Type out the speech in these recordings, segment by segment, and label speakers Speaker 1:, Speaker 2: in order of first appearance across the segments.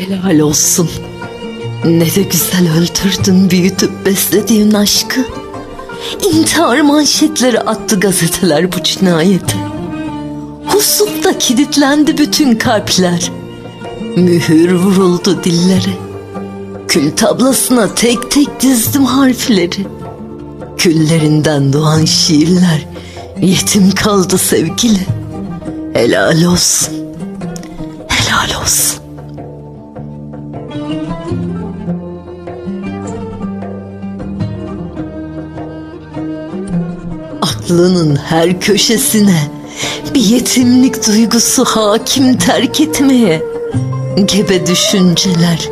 Speaker 1: Helal olsun. Ne de güzel öldürdün büyütüp beslediğin aşkı. İntihar manşetleri attı gazeteler bu cinayete. Husukta kilitlendi bütün kalpler. Mühür vuruldu dillere. Kül tablasına tek tek dizdim harfleri. Küllerinden doğan şiirler yetim kaldı sevgili. Helal olsun. Helal olsun. Aklının her köşesine bir yetimlik duygusu hakim terk etmeye. Gebe düşünceler,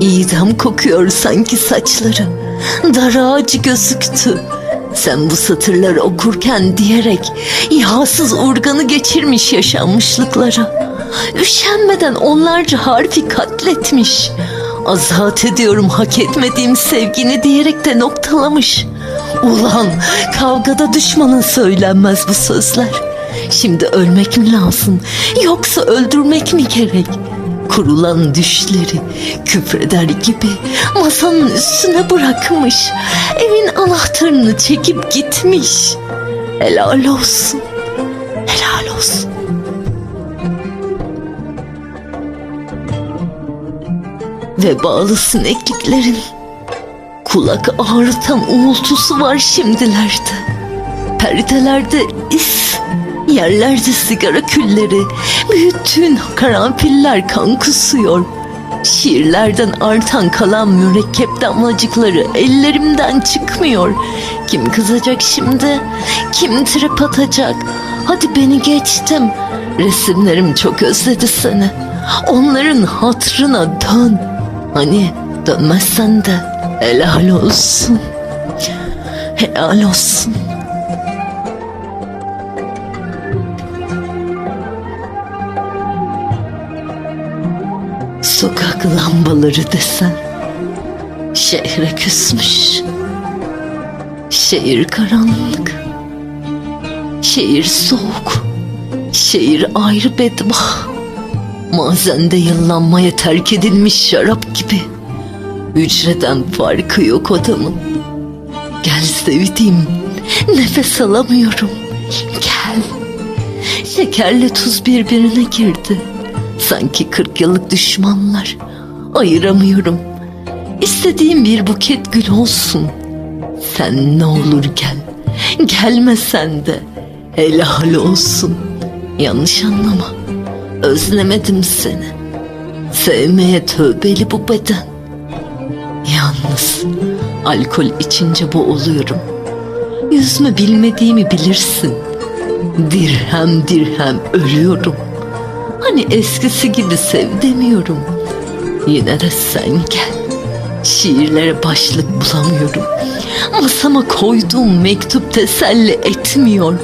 Speaker 1: idam kokuyor sanki saçları. Dar ağacı gözüktü. Sen bu satırları okurken diyerek yağsız organı geçirmiş yaşanmışlıklara. Üşenmeden onlarca harfi katletmiş. Azat ediyorum hak etmediğim sevgini diyerek de noktalamış. Ulan kavgada düşmana söylenmez bu sözler. Şimdi ölmek mi lazım yoksa öldürmek mi gerek? Kurulan düşleri küfreder gibi masanın üstüne bırakmış. Evin anahtarını çekip gitmiş. Helal olsun. Helal olsun. Ve bağlı sinekliklerin kulak ağrıtan uğultusu var şimdilerde. Perdelerde is, yerlerde sigara külleri, büyüttüğün karanfiller kan kusuyor. Şiirlerden artan kalan mürekkep damlacıkları ellerimden çıkmıyor. Kim kızacak şimdi? Kim trip atacak? Hadi beni geçtim. Resimlerim çok özledi seni. Onların hatrına dön. Hani dönmezsen de helal olsun. Helal olsun. Sokak lambaları desen şehre küsmüş. Şehir karanlık. Şehir soğuk. Şehir ayrı bedbah. Mazende yıllanmaya terk edilmiş şarap gibi. Hücreden farkı yok adamın. Gel sevdiğim, nefes alamıyorum. Gel. Şekerle tuz birbirine girdi. Sanki kırk yıllık düşmanlar. Ayıramıyorum. İstediğim bir buket gül olsun. Sen ne olur gel. Gelmesen de helal olsun. Yanlış anlama. Özlemedim seni. Sevmeye tövbeli bu beden. Yalnız alkol içince boğuluyorum. Yüzme bilmediğimi bilirsin. Dirhem dirhem ölüyorum. Hani eskisi gibi sev demiyorum. Yine de sen gel. Şiirlere başlık bulamıyorum. Masama koyduğum mektup teselli etmiyor.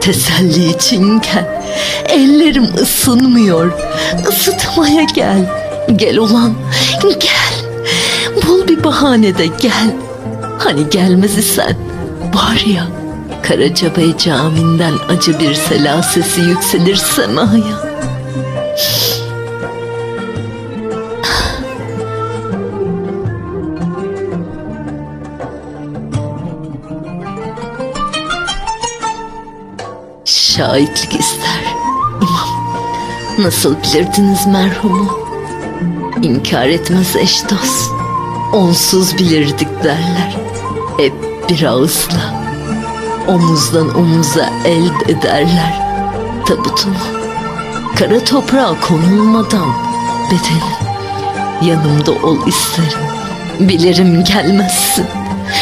Speaker 1: Teselli için gel. Ellerim ısınmıyor. Isıtmaya gel. Gel ulan. Gel. Bir bahane de gel. Hani gelmez isen var ya Karacabey caminden acı bir sela sesi yükselir semaya. Şahitlik ister. İmam, nasıl bilirdiniz merhumu? İnkar etmez eş dost. Onsuz bilirdik derler. Hep bir ağızla. Omuzdan omuza el ederler. Tabutumu. Kara toprağa konulmadan bedenim. Yanımda ol isterim. Bilirim gelmezsin.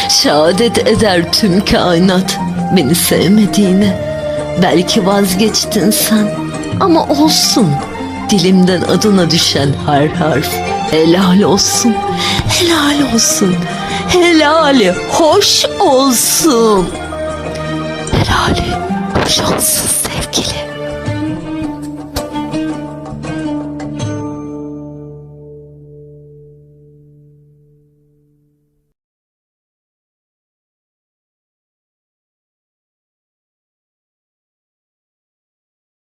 Speaker 1: Şehadet eder tüm kainat beni sevmediğine. Belki vazgeçtin sen ama olsun. Dilimden adına düşen her harf helal olsun. Helal olsun. Helali hoş olsun. Helali şanssız sevgili.